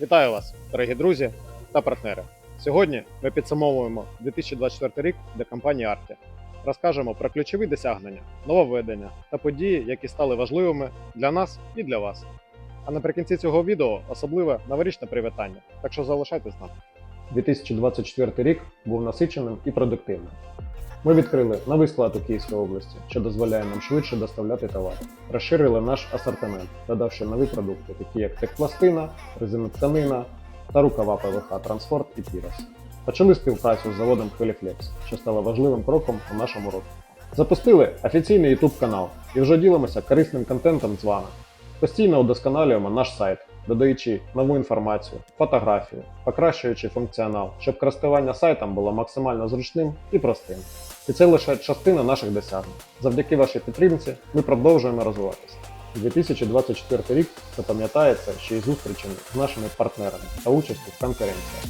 Вітаю вас, дорогі друзі та партнери. Сьогодні ми підсумовуємо 2024 рік для компанії Арті. Розкажемо про ключові досягнення, нововведення та події, які стали важливими для нас і для вас. А наприкінці цього відео особливе новорічне привітання, так що залишайтесь з нами. 2024 рік був насиченим і продуктивним. Ми відкрили новий склад у Київській області, що дозволяє нам швидше доставляти товари. Розширили наш асортимент, додавши нові продукти, такі як техпластина, резинотканина та рукава ПВХ Трансфорт і Пірос. Почали співпрацю з заводом Хвиліфлекс, що стало важливим кроком у нашому розвитку. Запустили офіційний YouTube канал і вже ділимося корисним контентом з вами. Постійно удосконалюємо наш сайт, додаючи нову інформацію, фотографії, покращуючи функціонал, щоб користування сайтом було максимально зручним і простим. І це лише частина наших досягнень. Завдяки вашій підтримці ми продовжуємо розвиватися. 2024 рік запам'ятається ще й зустрічами з нашими партнерами та участю в конференціях.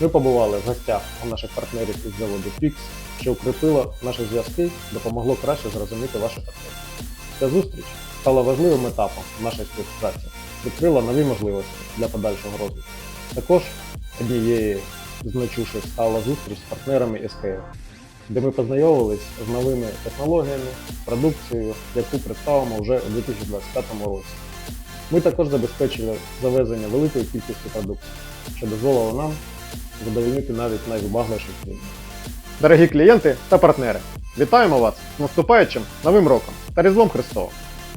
Ми побували в гостях у наших партнерів із заводу PIX, що укріпило наші зв'язки, допомогло краще зрозуміти ваші потреби. Ця зустріч стала важливим етапом нашої співпраці, відкрила нові можливості для подальшого розвитку. Також однією з стала зустріч з партнерами СКФ, де ми познайомились з новими технологіями, продукцією, яку представимо вже у 2025 році. Ми також забезпечили завезення великої кількості продукції, що дозволило нам задовольнити навіть найвибагливіших клієнтів. Дорогі клієнти та партнери, вітаємо вас з наступаючим новим роком та Різдвом Христовим.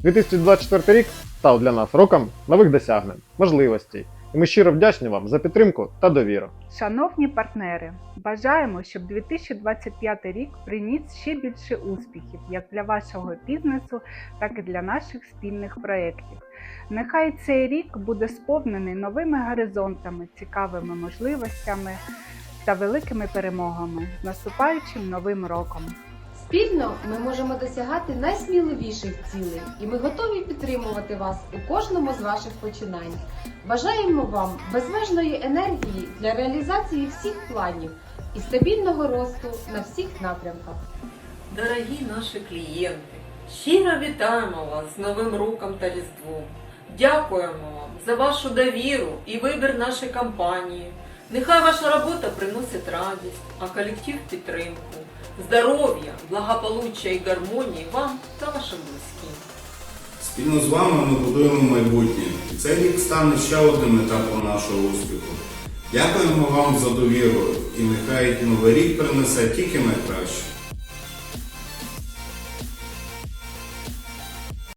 2024 рік став для нас роком нових досягнень, можливостей, і ми щиро вдячні вам за підтримку та довіру. Шановні партнери, бажаємо, щоб 2025 рік приніс ще більше успіхів як для вашого бізнесу, так і для наших спільних проєктів. Нехай цей рік буде сповнений новими горизонтами, цікавими можливостями та великими перемогами з наступаючим новим роком. Спільно ми можемо досягати найсміливіших цілей, і ми готові підтримувати вас у кожному з ваших починань. Бажаємо вам безмежної енергії для реалізації всіх планів і стабільного росту на всіх напрямках. Дорогі наші клієнти, щиро вітаємо вас з Новим роком та Різдвом. Дякуємо вам за вашу довіру і вибір нашої компанії. Нехай ваша робота приносить радість, а колектив підтримку, здоров'я, благополуччя і гармонії вам та вашим близьким. Спільно з вами ми будуємо майбутнє. І цей рік стане ще одним етапом нашого успіху. Дякуємо вам за довіру і нехай новий рік принесе тільки найкраще.